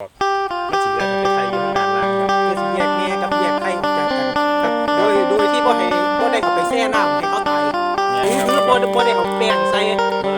มันสิเหลือแต่ไข่อยู่ข้างด้านล่างครับคือสิแยกแม่กับแยกไข่ออกจากกันครับโดยโดยที่บ่ให้บ่ได้เอาไปแช่น้ำให้เขาตายเนี่ยหรือครับบ่บ่ได้เอาแป้งใส่เมื่อเปลี่ยนใส่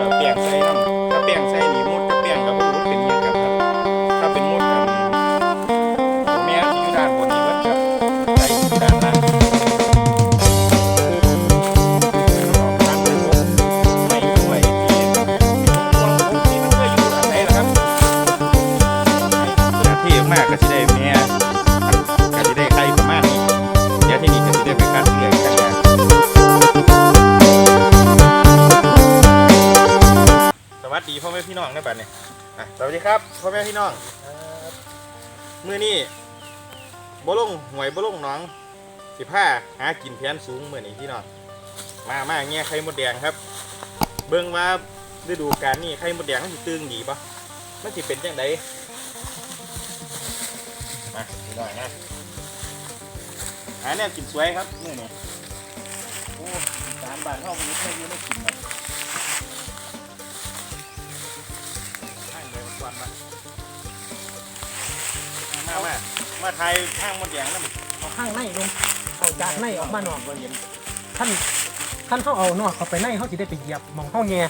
กก็สิได้แม่ก็สิได้ไข่ประมาณนี้เดี๋ยวที่นี่ก็สิได้ไปคัดเลือกกันแล้วสวัสดีพ่อแม่พี่น้องนะบัดนี้อะสวัสดีครับพ่อแม่พี่น้องมือนี้บ่ลงหวยบ่ลงหน้องสิผ้าหากินแผนสูงมือนี้พี่น้องมามาเงี้ยไข่มดแดงครับ เบิ่งว่าฤดูกาลนี้ไข่มดแดงมันสิตึงดีปะมันสิเป็นจังได มาพี่น้องนะหาแนวกินสวยครับมื้อนี้โอ้สารบ้านเฮามันไม่ใช่อยู่ในกินนะข้างเลยวันมามามามาไทยข้างมดแดงนั่นเอาข้างในลงเอาจากในออกมานอกบนเย็นท่านท่านเขาเอานอกเข้าไปในเขาสิได้ไปเหยียบหมองเฮาแง่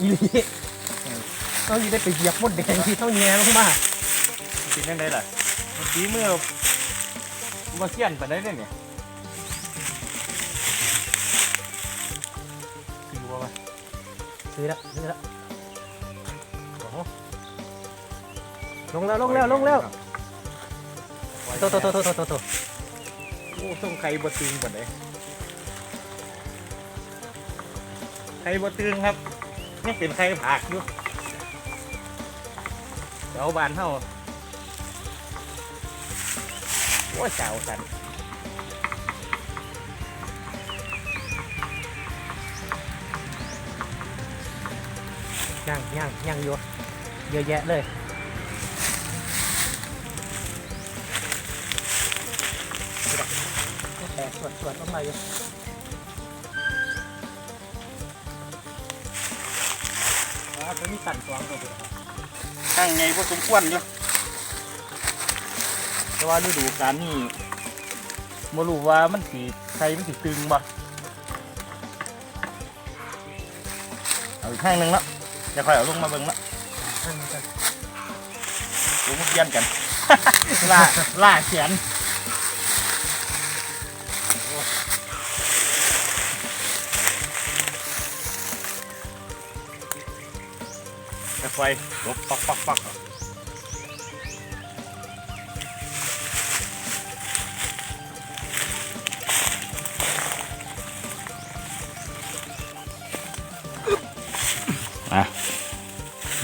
อีหลีเขาสิได้ไปเหยียบมดแดงที่เฮาแง่ลงมา กินยังไงล่ะสีมือมาเสียนไปได้เนี่ยคือว่า ซื้อละซื้อละโอ้โหลงแล้วลงแล้วลงแล้วโตโตโตโตโตโตโตโอ้ต้องไข่บะตึงก่อนเลยไข่บะตึงครับนี่เป็นไข่ผักอยู่เจ้าบานเท่า อ้ยเจ้าสันย่างย่างย่างอยู่เยอะแยะเลยแต่สวดสวดลงมาอยู่อ่าตัวนี้สั่นสองตัวเดียวข้างไงพอสมควรอยู่ แต่ว่าฤดูกาลนี่ไม่รู้ว่ามันสีไข่มันสีตึงบ่เอาอีกข้างหนึ่งละจะคอยเอาลงมาเบิ่งละนั่นกันดูมันเยียนกัน ล่าล่าเขียนค่อยๆลบปักปักปัก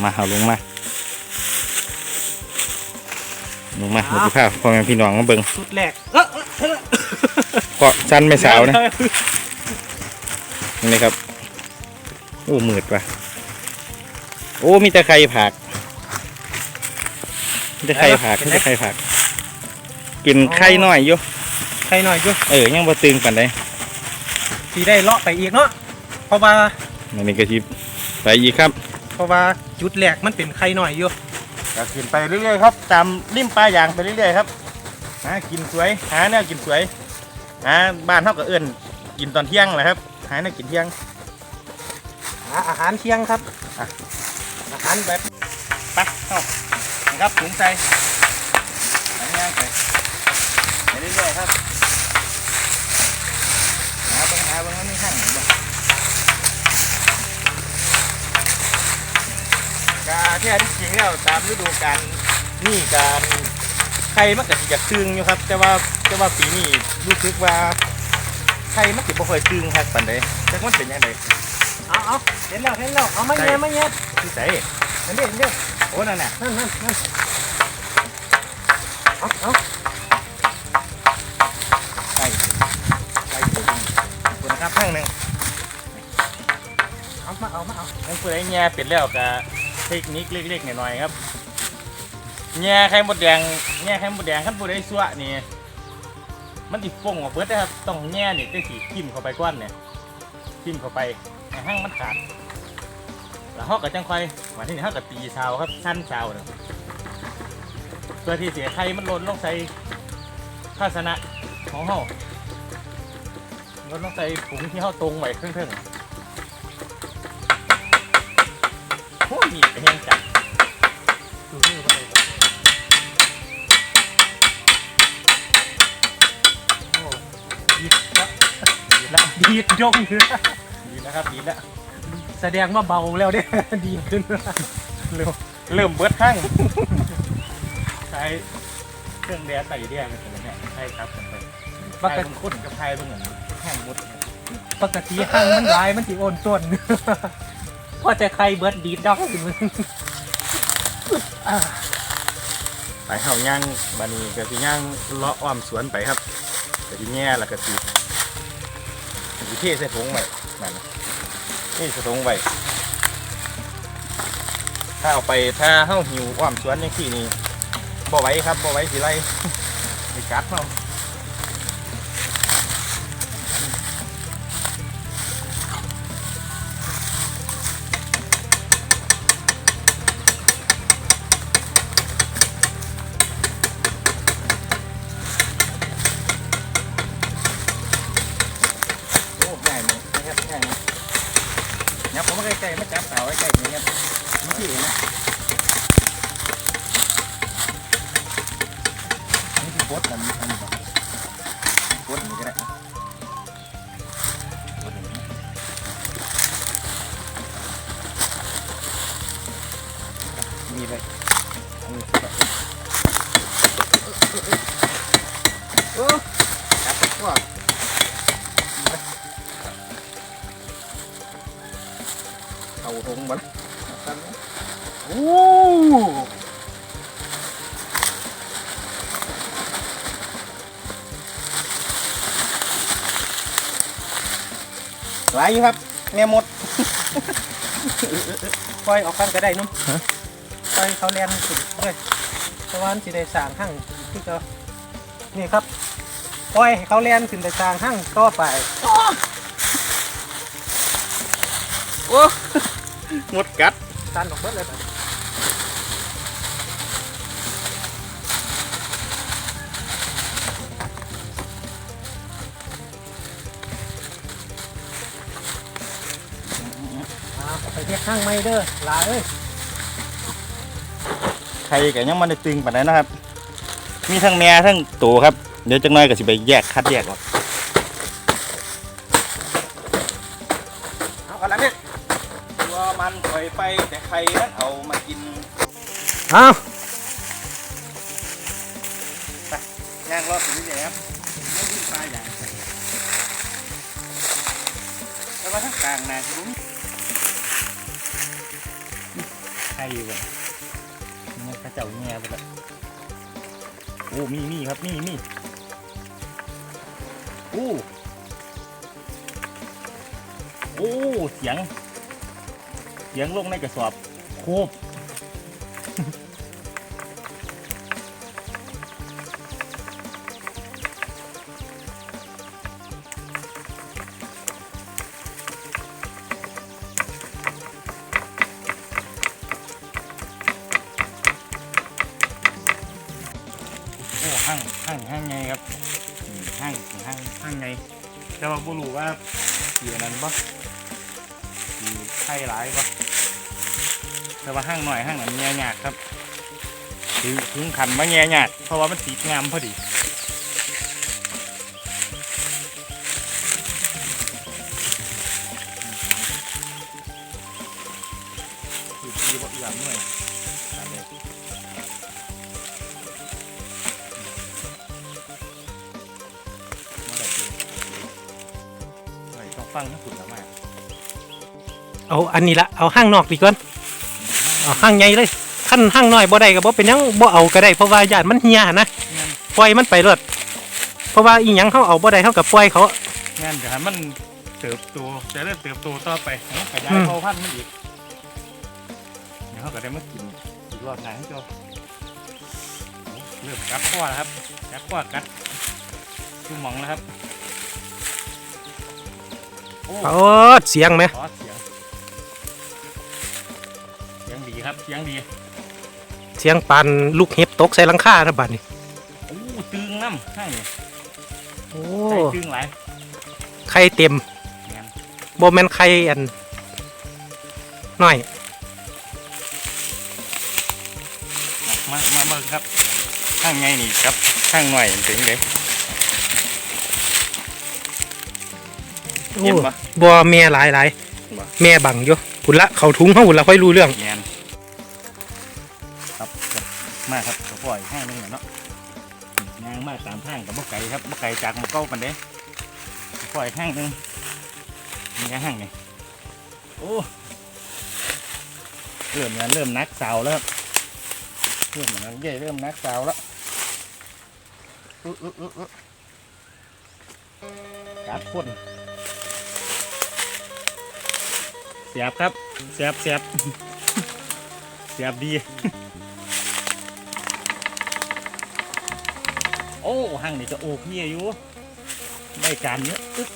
มาเอาลงมาลงมาเดี๋ยวจะพาพ่อแม่พี่น้องมาเบิ่งชุดแรกเออเออเกาะสั้นไม่สาวนะนี่ครับโอ้มืดว่ะโอ้มีแต่ไข่ผักมีแต่ไข่ผักมีแต่ไข่ผักกินไข่น้อยอยู่ใครหน่อยจุเออยังบ่ตึงปานใดสีได้เลาะไปอีกเนาะเพราะว่าอันนี้ก็สิไปอีกครับ เพราะว่าจุดแรกมันเป็นใครหน่อยอยู่ก็ขึ้นไปเรื่อยๆครับ ตามริมปลายางไปเรื่อยๆครับหากินสวยหาแนวกินสวยหาบ้านเฮาก็เอิ้นกินตอนเที่ยงแหละครับ หาแนวกินเที่ยงหาอาหารเที่ยงครับอะอาหารแบบไปเข้านะครับถุงใจหาย่างไปไปเรื่อยๆครับหาเบิ่งหาเบิ่งมันมีข้างไหนบ้างกา ที่อันที่จริงแล้วตามฤดูกาลนี่การไข่มันก็สิจะตึงอยู่ครับ แต่ว่าแต่ว่าปีนี้รู้สึกว่าไข่มันสิบ่ค่อยตึงครับปานใดจักมันเป็นยังไงเอาเอาเห็นแล้วเห็นแล้วเอาไม่แย่ไม่แย่ที่ไสเห็นดิเห็นดิโอ้นั่นน่ะนั่นนั่นนั่นเอาเอาไข่ไข่ตัวนี้ขอบคุณนะครับข้างหนึ่งเอามาเอามาเอานั่นคือไอ้แง่เป็ดแล้วกับ เทคนิคเล็กๆหน่อยๆครับแง่ไข่มดแดงแง่ไข่มดแดงขั้นผู้ใดสั่วนี่มันติดฟงออกเบิดนะครับต้องแง่นี่ได้สีทิมเข้าไปก้อนเนี่ยทิมเข้าไปให้ห้างมันขาดแล้วเขาก็จังคอยมาที่นี่เขาก็ตีเสาครับชั้นเสาเนี่ยเพื่อที่เสียไข่มันล่นลงใส่ภาชนะของเฮาหล่นลงใส่ผงที่เฮาตรงไว้เครื่องๆ โอ้ยมีแห้งจัดดูนี่ไปเลยโอ้ดีละดีแล้วดีดยงขึ้นดีนะครับดีแล้วแสดงว่าเบาแล้วเนี่ยดีขึ้นเริ่มเริ่มเบิดข้างใช้เครื่องแดดใส่แดงกันเลยเนี่ยใช่ครับผมไปปปกติคนกับไทยเบิ่งเหมือนแห้งหมดปกติห้างมันหลายมันสิโอนต้น พอแต่ใครเบิร์ดดีดดอกขึ้นมึงไปเฮาย่างบานีก็สิย่างเลาะอ้อมสวนไปครับก็สิแง่แล้วก็สิสิเทใส่ถุงไว้มันนี่ใส่ถุงไว้ถ้าเอาไปถ้าเฮาหิวอ้อมสวนจังซี่นี่บ่ไหวครับบ่ไหวสิไรสิกัดเฮา มีเลยโอ้ครับว้าวเอาทงมันโอ้หลายอยู่ครับแม่มดปล่อยออกกันก็ได้นุ่ม ฮะปล่อยเขาเรียนสุดเลยเพราะว่ามันสิได้สร้างห้างที่ก็นี่ครับปล่อยให้เขาเรียนขึ้นไปสร้างห้างต่อไปโอ้หมดกัดตันออกเบิดเลยบัดนี้อ่าไปเทียบห้างไม่เด้อหลาเอ้ย ใครก็ยังมันได้ตึงปานนั้นนะครับ มีทั้งแม่ทั้งตัวครับ เดี๋ยวจังน้อยก็สิไปแยกคัดแยกออกเอากันแล้วเนี่ยตัวมันปล่อยไปแต่ใครนั้นเอามากินเอาย่างรอบถึงนี่ครับไม่วิ่งปลาอย่างแต่ว่าทั้งกลางนาคือใครอยู่บ่ เนี่ยพระเจ้าแง่ไปเล้โอ้มีมีครับมีมีโอ้โอ้ เสียง เสียงลงในกระสอบโคบ ห้างห้างห้างไงครับห้างห้างห้างไงแต่ว่าบ่รู้ว่าสีอันนั้นบ่สีไข่หลายบ่แต่ว่าห้างหน่อยห้างนั้นแง่ยากครับถึงถึงขันมาแง่ยากเพราะว่ามันสีงามพอดี ฟังทั้งคุณแล้วมากเอาอันนี้ละเอาห้างนอกดีก่อนเอาห้างใหญ่เลยขั้นห้างน้อยบ่ได้ก็บ่เป็นหยังบ่เอาก็ได้เพราะว่าญาติมันเหียนะงานปล่อยมันไปเลยเพราะว่าอีหยังเขาเอาบ่ได้เท่ากับปล่อยเขา งานเดี๋ยวให้มันเติบโตจะเริ่มเติบโตต่อไปให้มันขยาอืยมเผ่าพันธุ์มันอีกเดี๋ยวเขาก็ได้มากินอีกรอบหน้าให้เจ้าเริ่มกัดข้อแล้วครับกัดข้อกัดจุ่มหมองแล้วครับ โอ้โอ้เสียงไหมขอเสียง เสียงดีครับเสียงดีเสียงปานลูกเห็บตกใส่หลังคานะบัดนี้โอ้ตึงน้ำให้เนี่ยโอ้ใส่ตึงหลายไข่เต็มแม่นบ่แม่นไข่อันน้อยมามาเบิ่งครับข้างไงนี่ครับข้างหน่อยมันเป็นไงโเห็นปะ บ่แม่หลายหลายบ่ แม่บังอยู่พุ่นละเขาถุงเฮาพุ่นละค่อยรู้เรื่องแมนครับครับมาครับก็ปล่อยห้างหนึงน่ะเนาะยางมาตามทางกับบ่ไก่ครับบ่ไก่จากหมาเก้าปันเด้ก็ปล่อยห้างหนึงนี่ก็ห้างนี่โอ้เริ่มแล้วเริ่มนักสาวแล้วครับเริ่มนักเย่เริ่มนักสาวแล้วอึ๊อึ๊อึ๊อึ๊กัดพ่น สียบครับเสียบเสียบเสียบดี โอ้ห้างนี่จะโอเคอยู่ได้การเยอะอึ๊ก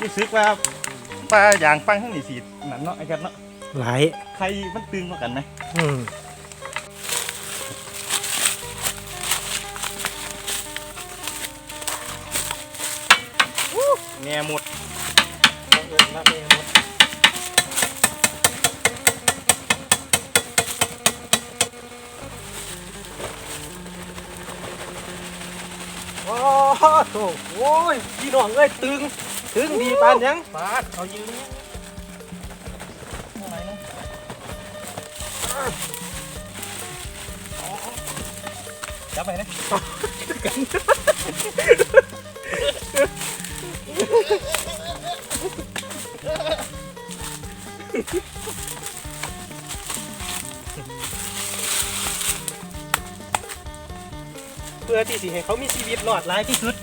รู้สึกว่าปลาอย่างฟังข้างนี่สีนั่นเนาะไอ้ครับเนาะหลายใครมันตึงกว่ากันไหมอืม แง่หมดโอ้โหโอ้ยพี่น้องเอ้ยตึง ตึงดีปานยังปาดเขายืนอะไรนะจับไปนะ พื่อที่สิให้เขามีชีวิตรอดหลายที่สุด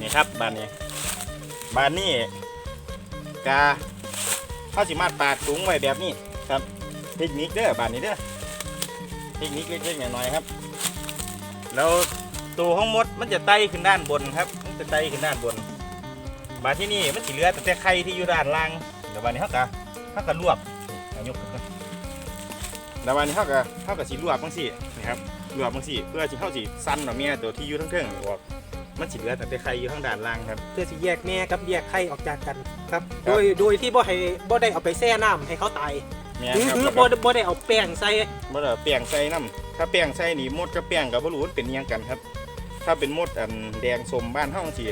นี่ครับบานนี้ บานนี้กาข้าสิมาดปาดสูงไว้แบบนี้ครับ เทคนิคเด้อบานนี้เด้อ เทคนิคเล็กๆหน้อยๆครับ แล้วตัวห้องมดมันจะไต่ขึ้นด้านบนครับ มันจะไต่ขึ้นด้านบน บานที่นี่มันสิเหลือแต่ไข่ที่อยู่ด้านล่างเดี๋ยวบานนี้เขากะเขากะลวกยกขึ้น ก่อนเดี๋ยวบานนี้เขากะเขากะสิลวกบางสินะครับลวกบางสิเพื่อที่เขาสิสั้นหน่อเมียตัวที่อยู่ทั้งเทิงออกมันสิเหลือแต่ไข่อยู่ข้างด้านล่างครับ เพื่อสิแยกแม่กับแยกไข่ออกจากกันครับครับ โดยโดยที่บ่ให้บ่ได้เอาไปแช่น้ำให้เขาตายแม่นหรือครับหรือแล้วบ่ก็บ่ได้เอาแป้งใส่บ่ได้แป้งใส่น้ำถ้าแป้งใส่นี่มดกับแป้งกับบ่รู้มันเป็นอิหยังกันครับ ถ้าเป็นมดอันแดงสมบ้านเฮาจังซี่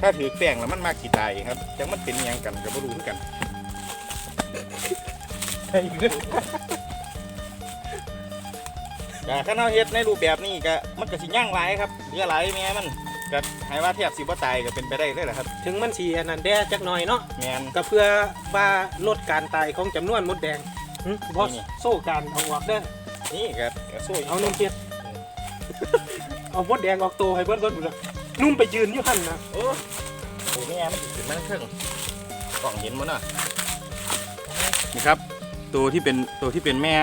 ถ้าถือแป้งแล้วมันมากสิตายครับจังมันเป็นอิหยังกันกับบ่รู้คือกันใส่เงิน ก็คันเฮาเฮ็ดในรูปแบบนี้ก็มันก็สิย่างหลายครับเหลือหลายแม่มันก็ให้ว่าแทบสิบ่ตายก็เป็นไปได้เลยแหละครับถึงมันสีอันนั้นแด้จักหน่อยเนาะแม่นก็เพื่อว่าลดการตายของจำนวนมดแดงหึบอสนี่โซ่การเอาออกเด้อนี่ก็ก็สู้เอานมเปียดเอามดแดงออกตัวให้เบิดเบิดหมดเลยนุ่มไปยืนอยู่หั่นนะโอ้โหแม่มันสิขึ้นมาเทิงกล่องเห็นบ่เนาะนี่ครับ ตัวที่เป็นตัวที่เป็นแม่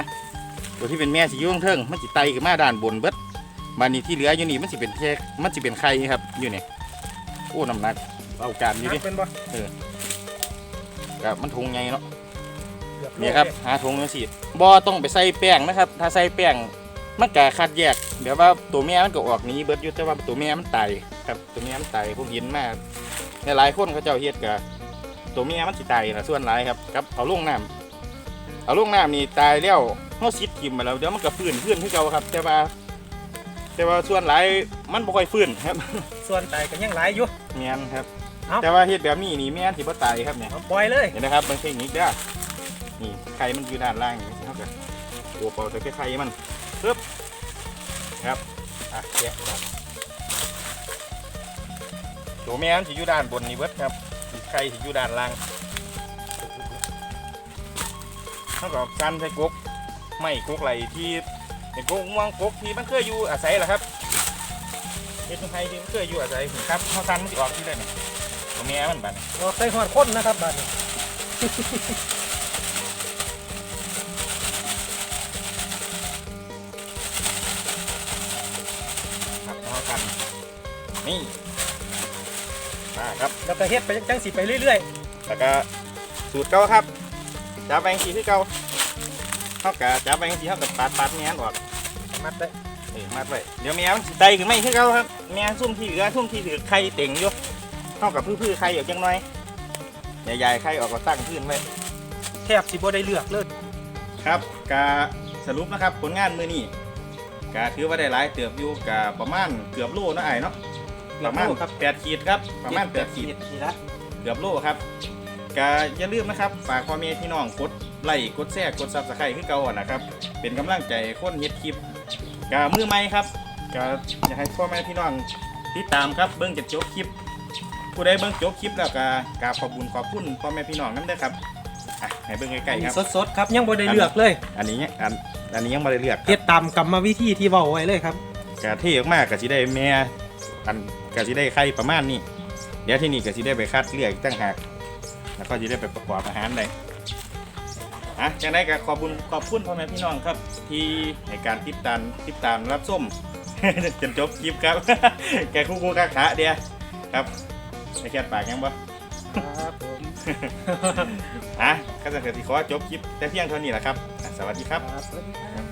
ตัวที่เป็นแม่สิอยู่ข้างเทิงมันสิไตขึ้นมาด้านบนเบิดบานนี้ที่เหลืออยู่นี่มันสิเป็นแค่มันสิเป็นไข่ครับอยู่นี่โอ้น้ำหนักเอาการอยู่ดิเป็นบ่กับมันถุงไงเนาะกือโลนี่ครับหาถุงจังซี่บ่ต้องไปใส่แป้งนะครับ ถ้าใส่แป้งมันก็คัดแยกเดี๋ยวว่าตัวแม่มันก็ออกหนี้เบิดอยู่แต่ว่าตัวแม่มันตายครับตัวแม่มันตายผมเห็นมาหลายๆคนเขาเจ้าเฮ็ดกับตัวแม่มันสิตายนะส่วนหลายครับกับเอาลงน้ำเอาลงน้ำนี่ตายแล้ว เฮาซิดกิมมาแล้วเดี๋ยวมันก็ฟื้นฟื้นคือเก่าครับ แต่ว่า แต่ว่าส่วนหลายมันบ่ค่อยฟื้นครับส่วนตายก็ยังหลายอยู่ แม่นครับ เอ้า แต่ว่าเฮ็ดแบบนี้นี่แม่นสิบ่ตายครับเนี่ยเอาปล่อยเลย เห็นนะครับมันเทคนิคเด้อนี่ไข่มันอยู่ด้านล่างอย่างนี้เท่ากับตัวเปล่าแต่แค่ไข่มันปึ๊บครับอะแกะครับตัวแม่มันจะอยู่ด้านบนนี่เบิดครับไข่จะอยู่ด้านล่างเท่ากับการใช้กก ไม่กกไหลที่เป็นกกม่วงกกที่มันเคยอยู่อาศัยแหละครับเฮ็ดจังไทยที่มันเคยอยู่อาศัยครับเขาซันมันจะออกที่เลยนี่ตัวแม่มันบัดนี้เราใส่หอดคนนะครับบัดนี้ครับเขาซันนี่มาครับแล้วก็เฮ็ดไปจังสิไปเรื่อยแล้วก็สูตรเก่าครับจับแบงสีคือเก่า เท่ากับจับแบงสีเท่ากับปาดปาดแม่นออกๆมัดได้เออมัดไว้เดี๋ยวแม่มันสิไตขึ้นไม่คือเก่าครับแม่ซุ่มที่เหลือซุ่มที่ถือไข่เต่งอยู่เท่ากับพื้นๆไข่ออกจังน้อยใหญ่ๆไข่ออกก็ตั้งพื้นไว้แทบสิบ่ได้เลือกเลยครับกาสรุปนะครับผลงานมือนี้กาถือว่าได้หลายเติบอยู่กาประมาณเกือบโลเนาะไอ้เนาะประมาณครับแปดขีดครับประมาณแปดขีดนี่ละเกือบโลครับก็อย่าลืมนะครับฝากพ่อแม่พี่น้องกด ไลค์กดแชร์กดซับสไครต์คือเก่าอะนะครับ เป็นกำลังใจคนเฮ็ดคลิปกามือใหม่ครับก็อยากให้พ่อแม่พี่น้องติดตามครับเบิ่งจนจบคลิป ผู้ใดเบิ่งจบคลิปแล้วก็กราบขอบคุญขอบคุณพ่อแม่พี่น้องนั่นเด้อครับอะให้เบิ่งใกล้ๆครับสดๆครับยังบ่ได้เลือกเลยอันนี้เนี่ยอันอันนี้ยังไม่ได้เลือกครับเฮ็ดตามกรรมวิธีที่เว้าไว้เลยครับกะเท่ออกมากกะสิได้แม่อันกะสิได้ไข่ประมาณนี้เดี๋ยวที่นี่กะสิได้ไปคัดเลือกอีกตั้งหากแล้วก็จะได้ไปประกอบอาหารได้ อะจังได้ก็ขอบคุณขอบคุณพ่อแม่พี่น้องครับ ที่ในการติดตามติดตามรับส้มจนจบคลิปครับ แกคู่คู่กะขาเดียวครับไม่แค่ปากยังบ่ครับผมอะก็จะเกิดที่ขอจบคลิปแต่เพียงเท่านี้แหละครับอะสวัสดีครับสวัสดีครับ